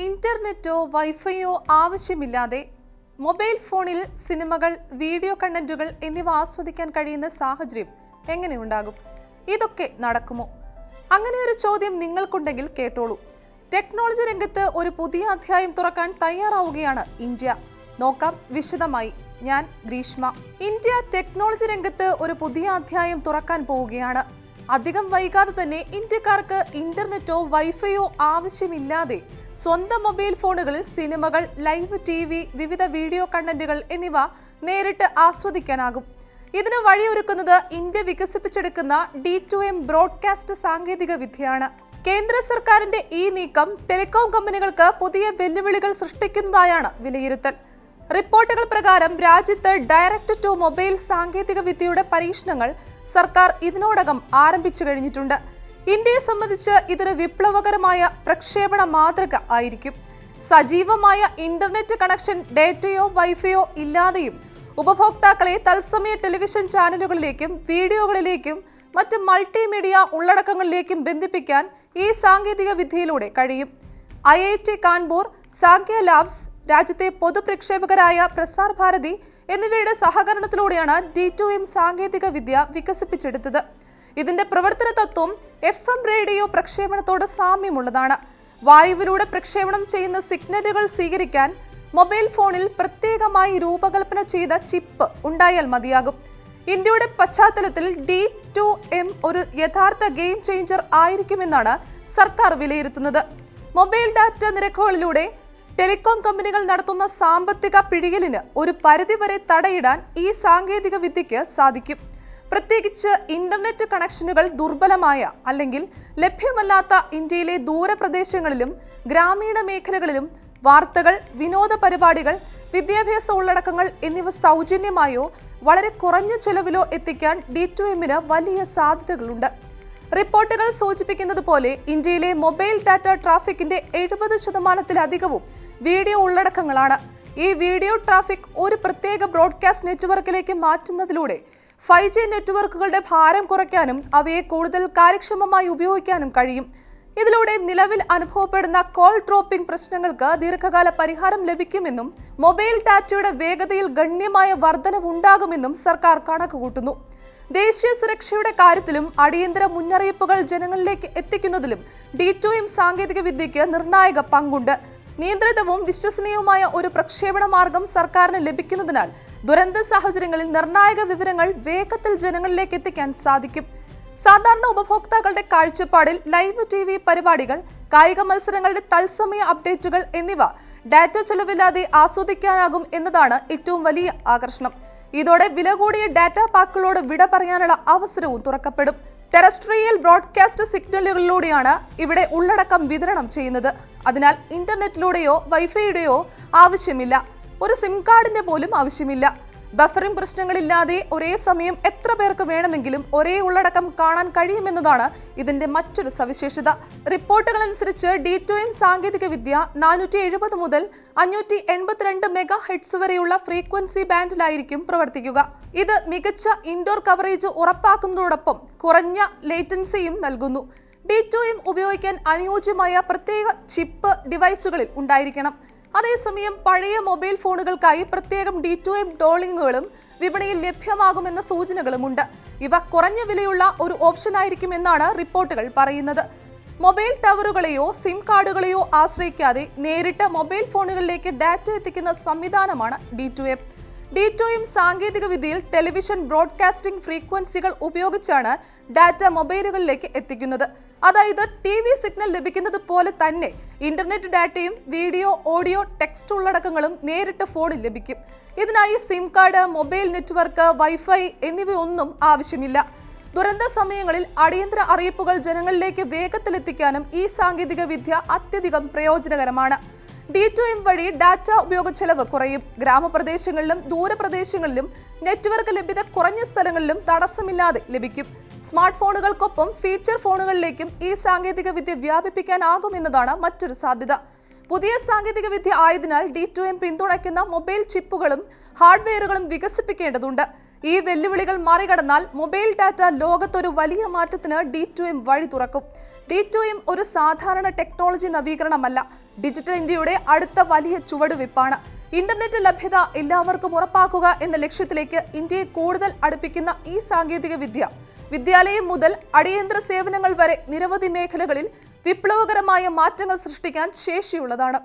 ഇന്റർനെറ്റോ വൈഫൈയോ ആവശ്യമില്ലാതെ മൊബൈൽ ഫോണിൽ സിനിമകൾ വീഡിയോ കണ്ടന്റുകൾ എന്നിവ ആസ്വദിക്കാൻ കഴിയുന്ന സാഹചര്യം എങ്ങനെയുണ്ടാകും? ഇതൊക്കെ നടക്കുമോ? അങ്ങനെ ഒരു ചോദ്യം നിങ്ങൾക്കുണ്ടെങ്കിൽ കേട്ടോളൂ. ടെക്നോളജി രംഗത്ത് ഒരു പുതിയ അധ്യായം തുറക്കാൻ തയ്യാറാവുകയാണ് ഇന്ത്യ. നോക്കാം വിശദമായി. ഞാൻ ഗ്രീഷ്മ. ഇന്ത്യ ടെക്നോളജി രംഗത്ത് ഒരു പുതിയ അധ്യായം തുറക്കാൻ പോവുകയാണ്. അധികം വൈകാതെ തന്നെ ഇന്ത്യക്കാർക്ക് ഇന്റർനെറ്റോ വൈഫൈയോ ആവശ്യമില്ലാതെ സ്വന്തം മൊബൈൽ ഫോണുകളിൽ സിനിമകൾ ലൈവ് ടി വി വിവിധ വീഡിയോ കണ്ടന്റുകൾ എന്നിവ നേരിട്ട് ആസ്വദിക്കാനാകും. ഇതിന് വഴിയൊരുക്കുന്നത് ഇന്ത്യ വികസിപ്പിച്ചെടുക്കുന്ന ഡി ടു എം ബ്രോഡ്കാസ്റ്റ് സാങ്കേതിക വിദ്യയാണ്. കേന്ദ്ര സർക്കാരിന്റെ ഈ നീക്കം ടെലികോം കമ്പനികൾക്ക് പുതിയ വെല്ലുവിളികൾ സൃഷ്ടിക്കുന്നതായാണ് വിലയിരുത്തൽ. റിപ്പോർട്ടുകൾ പ്രകാരം രാജ്യത്ത് ഡയറക്ട് ടു മൊബൈൽ സാങ്കേതിക വിദ്യയുടെ പരീക്ഷണങ്ങൾ സർക്കാർ ഇതിനോടകം ആരംഭിച്ചു കഴിഞ്ഞിട്ടുണ്ട്. ഇന്ത്യയെ സംബന്ധിച്ച് ഇതൊരു വിപ്ലവകരമായ പ്രക്ഷേപണ മാതൃക ആയിരിക്കും. സജീവമായ ഇന്റർനെറ്റ് കണക്ഷൻ ഡേറ്റയോ വൈഫൈയോ ഇല്ലാതെയും ഉപഭോക്താക്കളെ തത്സമയ ടെലിവിഷൻ ചാനലുകളിലേക്കും വീഡിയോകളിലേക്കും മറ്റ് മൾട്ടിമീഡിയ ഉള്ളടക്കങ്ങളിലേക്കും ബന്ധിപ്പിക്കാൻ ഈ സാങ്കേതിക വിദ്യയിലൂടെ കഴിയും. ഐ ഐ ടി കാൺപൂർ സാങ്കേ ലാബ്സ് രാജ്യത്തെ പൊതുപ്രക്ഷേപകരായ പ്രസാർ ഭാരതി എന്നിവയുടെ സഹകരണത്തിലൂടെയാണ് ഡി ടു എം സാങ്കേതിക വിദ്യ വികസിപ്പിച്ചെടുത്തത്. ഇതിന്റെ പ്രവർത്തന തത്വം എഫ് എം റേഡിയോ പ്രക്ഷേപണത്തോട് സാമ്യമുള്ളതാണ്. വായുവിലൂടെ പ്രക്ഷേപണം ചെയ്യുന്ന സിഗ്നലുകൾ സ്വീകരിക്കാൻ മൊബൈൽ ഫോണിൽ പ്രത്യേകമായി രൂപകൽപ്പന ചെയ്ത ചിപ്പ് ഉണ്ടായാൽ മതിയാകും. ഇന്ത്യയുടെ പശ്ചാത്തലത്തിൽ ഡി ടു എം ഒരു യഥാർത്ഥ ഗെയിം ചേഞ്ചർ ആയിരിക്കുമെന്നാണ് സർക്കാർ വിലയിരുത്തുന്നത്. മൊബൈൽ ഡാറ്റ നിരക്കുകളിലൂടെ ടെലികോം കമ്പനികൾ നടത്തുന്ന സാമ്പത്തിക പിഴിയലിന് ഒരു പരിധിവരെ തടയിടാൻ ഈ സാങ്കേതിക വിദ്യയ്ക്ക് സാധിക്കും. പ്രത്യേകിച്ച് ഇന്റർനെറ്റ് കണക്ഷനുകൾ ദുർബലമായ അല്ലെങ്കിൽ ലഭ്യമല്ലാത്ത ഇന്ത്യയിലെ ദൂരപ്രദേശങ്ങളിലും ഗ്രാമീണ മേഖലകളിലും വാർത്തകൾ വിനോദ പരിപാടികൾ വിദ്യാഭ്യാസ ഉള്ളടക്കങ്ങൾ എന്നിവ സൗജന്യമായോ വളരെ കുറഞ്ഞ ചെലവിലോ എത്തിക്കാൻ ഡി ടു എമ്മിന് വലിയ സാധ്യതകളുണ്ട്. റിപ്പോർട്ടുകൾ സൂചിപ്പിക്കുന്നത് പോലെ ഇന്ത്യയിലെ മൊബൈൽ ഡാറ്റ ട്രാഫിക്കിന്റെ എഴുപത് ശതമാനത്തിലധികവും വീഡിയോ ഉള്ളടക്കങ്ങളാണ്. ഈ വീഡിയോ ട്രാഫിക് ഒരു പ്രത്യേക ബ്രോഡ്കാസ്റ്റ് നെറ്റ്വർക്കിലേക്ക് മാറ്റുന്നതിലൂടെ ഫൈവ് ജി നെറ്റ്വർക്കുകളുടെ ഭാരം കുറയ്ക്കാനും അവയെ കൂടുതൽ കാര്യക്ഷമമായി ഉപയോഗിക്കാനും കഴിയും. ഇതിലൂടെ നിലവിൽ അനുഭവപ്പെടുന്ന കോൾ ഡ്രോപ്പിംഗ് പ്രശ്നങ്ങൾക്ക് ദീർഘകാല പരിഹാരം ലഭിക്കുമെന്നും മൊബൈൽ ഡാറ്റയുടെ വേഗതയിൽ ഗണ്യമായ വർധനവുണ്ടാകുമെന്നും സർക്കാർ കണക്കുകൂട്ടുന്നു. ദേശീയ സുരക്ഷയുടെ കാര്യത്തിലും അടിയന്തര മുന്നറിയിപ്പുകൾ ജനങ്ങളിലേക്ക് എത്തിക്കുന്നതിലും ഡി ടു എം സാങ്കേതിക വിദ്യയ്ക്ക് നിർണായക പങ്കുണ്ട്. നിയന്ത്രിതവും വിശ്വസനീയവുമായ ഒരു പ്രക്ഷേപണ മാർഗം സർക്കാരിന് ലഭിക്കുന്നതിനാൽ ദുരന്ത സാഹചര്യങ്ങളിൽ നിർണായക വിവരങ്ങൾ വേഗത്തിൽ ജനങ്ങളിലേക്ക് എത്തിക്കാൻ സാധിക്കും. സാധാരണ ഉപഭോക്താക്കളുടെ കാഴ്ചപ്പാടിൽ ലൈവ് ടി വി പരിപാടികൾ കായിക മത്സരങ്ങളുടെ തത്സമയ അപ്ഡേറ്റുകൾ എന്നിവ ഡാറ്റ ചെലവില്ലാതെ ആസ്വദിക്കാനാകും എന്നതാണ് ഏറ്റവും വലിയ ആകർഷണം. ഇതോടെ വില കൂടിയ ഡാറ്റ പാക്കുകളോട് വിട പറയാനുള്ള അവസരവും തുറക്കപ്പെടും. ടെറസ്ട്രിയൽ ബ്രോഡ്കാസ്റ്റ് സിഗ്നലുകളിലൂടെയാണ് ഇവിടെ ഉള്ളടക്കം വിതരണം ചെയ്യുന്നത്. അതിനാൽ ഇന്റർനെറ്റിലൂടെയോ വൈഫൈയുടെയോ ആവശ്യമില്ല. ഒരു സിം കാർഡിന്റെ പോലും ആവശ്യമില്ല. ബഫറിംഗ് പ്രശ്നങ്ങളില്ലാതെ ഒരേ സമയം എത്ര പേർക്ക് വേണമെങ്കിലും ഒരേ ഉള്ളടക്കം കാണാൻ കഴിയുമെന്നതാണ് ഇതിന്റെ മറ്റൊരു സവിശേഷത. റിപ്പോർട്ടുകൾ അനുസരിച്ച് ഡി ടു എം സാങ്കേതിക വിദ്യ നാനൂറ്റി എഴുപത് മുതൽ അഞ്ഞൂറ്റി എൺപത്തിരണ്ട് മെഗാ ഹെഡ്സ് വരെയുള്ള ഫ്രീക്വൻസി ബാൻഡിലായിരിക്കും പ്രവർത്തിക്കുക. ഇത് മികച്ച ഇൻഡോർ കവറേജ് ഉറപ്പാക്കുന്നതോടൊപ്പം കുറഞ്ഞ ലേറ്റൻസിയും നൽകുന്നു. ഡി ടു എം ഉപയോഗിക്കാൻ അനുയോജ്യമായ പ്രത്യേക ചിപ്പ് ഡിവൈസുകളിൽ ഉണ്ടായിരിക്കണം. അതേസമയം പഴയ മൊബൈൽ ഫോണുകൾക്കായി പ്രത്യേകം ഡി ടു എം ഡോളിങ്ങുകളും വിപണിയിൽ ലഭ്യമാകുമെന്ന സൂചനകളുമുണ്ട്. ഇവ കുറഞ്ഞ വിലയുള്ള ഒരു ഓപ്ഷനായിരിക്കുമെന്നാണ് റിപ്പോർട്ടുകൾ പറയുന്നത്. മൊബൈൽ ടവറുകളെയോ സിം കാർഡുകളെയോ ആശ്രയിക്കാതെ നേരിട്ട് മൊബൈൽ ഫോണുകളിലേക്ക് ഡാറ്റ എത്തിക്കുന്ന സംവിധാനമാണ് D to M D to സാങ്കേതിക വിദ്യയിൽ ടെലിവിഷൻ ബ്രോഡ്കാസ്റ്റിംഗ് ഫ്രീക്വൻസികൾ ഉപയോഗിച്ചാണ് ഡാറ്റ മൊബൈലുകളിലേക്ക് എത്തിക്കുന്നത്. അതായത് ടി വി സിഗ്നൽ ലഭിക്കുന്നത് പോലെ തന്നെ ഇന്റർനെറ്റ് ഡാറ്റയും വീഡിയോ ഓഡിയോ ടെക്സ്റ്റ് ഉള്ളടക്കങ്ങളും നേരിട്ട് ഫോണിൽ ലഭിക്കും. ഇതിനായി SIM card mobile network wifi എന്നിവയൊന്നും ആവശ്യമില്ല. ദുരന്ത സമയങ്ങളിൽ അടിയന്തര അറിയിപ്പുകൾ ജനങ്ങളിലേക്ക് വേഗത്തിലെത്തിക്കാനും ഈ സാങ്കേതിക വിദ്യ അത്യധികം പ്രയോജനകരമാണ്. ഡി ടു എം വഴി ഡാറ്റ ഉപയോഗ ചെലവ് കുറയും. ഗ്രാമപ്രദേശങ്ങളിലും ദൂരപ്രദേശങ്ങളിലും നെറ്റ്വർക്ക് ലഭ്യത കുറഞ്ഞ സ്ഥലങ്ങളിലും തടസ്സമില്ലാതെ ലഭിക്കും. സ്മാർട്ട് ഫോണുകൾക്കൊപ്പം ഫീച്ചർ ഫോണുകളിലേക്കും ഈ സാങ്കേതിക വിദ്യ വ്യാപിപ്പിക്കാനാകുമെന്നതാണ് മറ്റൊരു സാധ്യത. പുതിയ സാങ്കേതിക വിദ്യ ആയതിനാൽ ഡി ടു എം പിന്തുണയ്ക്കുന്ന മൊബൈൽ ചിപ്പുകളും ഹാർഡ്വെയറുകളും വികസിപ്പിക്കേണ്ടതുണ്ട്. ഈ വെല്ലുവിളികൾ മറികടന്നാൽ മൊബൈൽ ഡാറ്റ ലോകത്തൊരു വലിയ മാറ്റത്തിന് ഡി ടു എം വഴി തുറക്കും. ഡി ടു എം ഒരു സാധാരണ ടെക്നോളജി നവീകരണമല്ല. ഡിജിറ്റൽ ഇന്ത്യയുടെ അടുത്ത വലിയ ചുവടുവെപ്പാണ് ഇന്റർനെറ്റ് ലഭ്യത എല്ലാവർക്കും ഉറപ്പാക്കുക എന്ന ലക്ഷ്യത്തിലേക്ക് ഇന്ത്യയെ കൂടുതൽ അടുപ്പിക്കുന്ന ഈ സാങ്കേതിക വിദ്യ. വിദ്യാലയം മുതൽ അടിയന്തര സേവനങ്ങൾ വരെ നിരവധി മേഖലകളിൽ വിപ്ലവകരമായ മാറ്റങ്ങൾ സൃഷ്ടിക്കാൻ ശേഷിയുള്ളതാണ്.